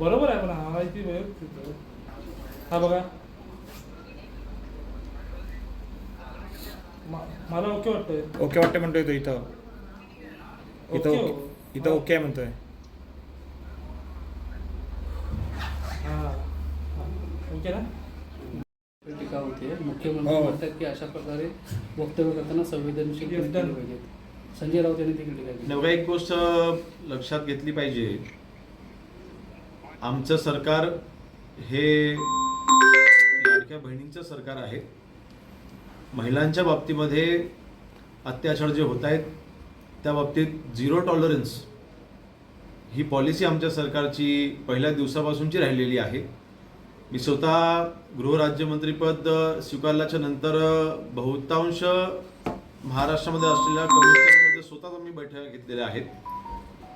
बरोबर आहे पण हा इथे व्यवस्थित. हा बघा. मला ओके वाटतंय. ओके वाटते म्हणतोय तो इथं. इथं ओके. ओके. हो. इथं ओके म्हणतोय. ओके ना? टीका होते मुख्यमंत्री हो. म्हणतात की अशा प्रकारे वक्तव्य करताना संवेदनशील. पाहिजेत. संजय राऊत यांनी देखील टीका केली. नव्या एक गोष्ट लक्षात घेतली पाहिजे. आमचं सरकार हे लाडक्या बहिणींचं सरकार आहे. महिलांच्या बाबतीमध्ये अत्याचार जे होत आहेत त्या बाबतीत झिरो टॉलरन्स ही पॉलिसी आमच्या सरकारची पहिल्या दिवसापासूनची राहिलेली आहे. मी स्वतः गृहराज्यमंत्रीपद स्वीकारल्याच्या नंतर बहुतांश महाराष्ट्रामध्ये असलेल्या कमिशनमध्ये स्वतः मी बैठका घेतलेल्या आहेत.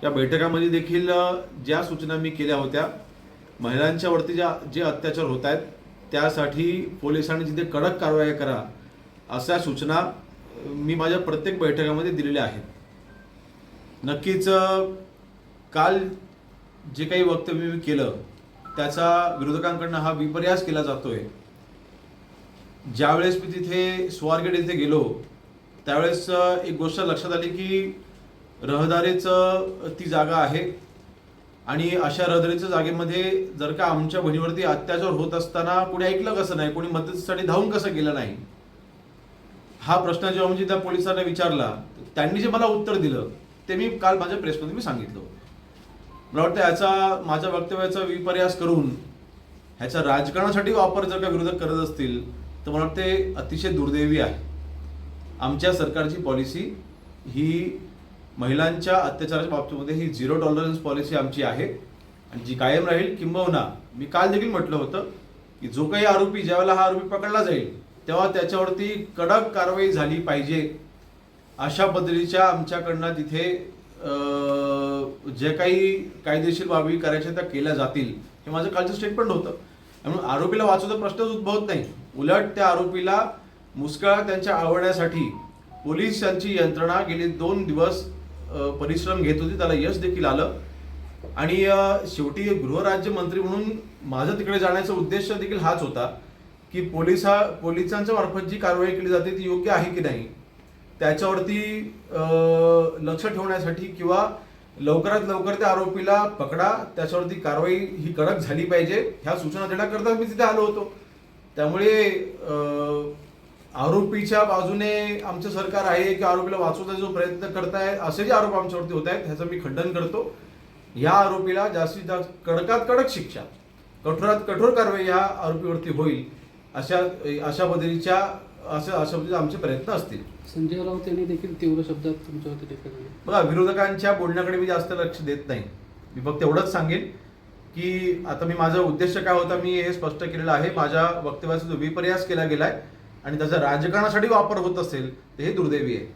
या बैठकामध्ये देखील ज्या सूचना मी केल्या होत्या महिलांच्यावरती ज्या जे अत्याचार होत आहेत त्यासाठी पोलिसांनी जिथे कडक कारवाई करा अशा सूचना मी माझ्या प्रत्येक बैठकामध्ये दिलेल्या आहेत. नक्कीच काल जे काही वक्तव्य मी केलं त्याचा विरोधकांकडनं हा विपर्यास केला जातोय. ज्यावेळेस मी तिथे स्वारगेट इथे गेलो त्यावेळेस एक गोष्ट लक्षात आली की रहदारीचं ती जागा आहे. आणि अशा रहदारीच्या जागेमध्ये जर का आमच्या बहिणीवरती अत्याचार होत असताना कोणी ऐकलं कसं नाही कोणी मदतीसाठी धावून कसं गेलं नाही? हा प्रश्न जेव्हा म्हणजे त्या पोलिसांना विचारला त्यांनी जे मला उत्तर दिलं ते मी काल माझ्या प्रेसमध्ये मी सांगितलं मला वाटतं याचा माझ्या वक्तव्याचा विपर्यास करून ह्याचा राजकारणासाठी वापर जर का विरोधक करत असतील तर मला वाटते अतिशय दुर्दैवी आहे. आमच्या सरकारची पॉलिसी ही महिलांच्या अत्याचाराच्या बाबतीमध्ये ही झिरो टॉलरन्स पॉलिसी आमची आहे. आणि जी कायम राहील किंबहुना मी काल देखील म्हटलं होतं की जो काही आरोपी ज्यावेळेला हा आरोपी पकडला जाईल तेव्हा त्याच्यावरती कडक कारवाई झाली पाहिजे. अशा पद्धतीच्या आमच्याकडनं तिथे जे काही कायदेशीर बाबी करायच्या त्या केल्या जातील हे माझं कालचं स्टेटमेंट होतं. त्यामुळे आरोपीला वाचवता प्रश्नच उद्भवत नाही. उलट त्या आरोपीला मुस्कळा त्यांच्या आवडण्यासाठी पोलिसांची यंत्रणा गेले दोन दिवस परिश्रम घेत होती त्याला यश देखील आलं. आणि शेवटी गृहराज्य मंत्री म्हणून माझं तिकडे जाण्याचा उद्देश देखील हाच होता की पोलिसा पोलिसांच्या मार्फत जी कारवाई केली जाते ती योग्य आहे की नाही? त्याच्यावरती लक्ष ठेवण्यासाठी किंवा लवकरात लवकर त्या आरोपीला पकडा त्याच्यावरती कारवाई ही कडक झाली पाहिजे ह्या सूचना देण्याकरता मी तिथे आलो होतो. त्यामुळे आरोपीच्या बाजूने आमचं सरकार आहे की आरोपीला वाचवण्याचा जो प्रयत्न करताय असे जे आरोप आमच्यावरती होत आहेत ह्याचं मी खंडन करतो. या आरोपीला जास्तीत जास्त कडकात कडक शिक्षा कठोरात कठोर कारवाई या आरोपीवरती होईल अशा अशा पद्धतीच्या अशा अशा पद्धतीचे आमचे प्रयत्न असतील. संजय राऊत यांनी देखील तीव्र शब्दात तुमच्यावरती टीका केली. बघा विरोधकांच्या बोलण्याकडे मी जास्त लक्ष देत नाही. मी फक्त एवढंच सांगेन की आता मी माझा उद्देश काय होता मी हे स्पष्ट केलेलं आहे. माझ्या वक्तव्याचा जो विपर्यास केला गेलाय आणि त्याचा राजकारणासाठी वापर होत असेल तर हे दुर्दैवी आहे.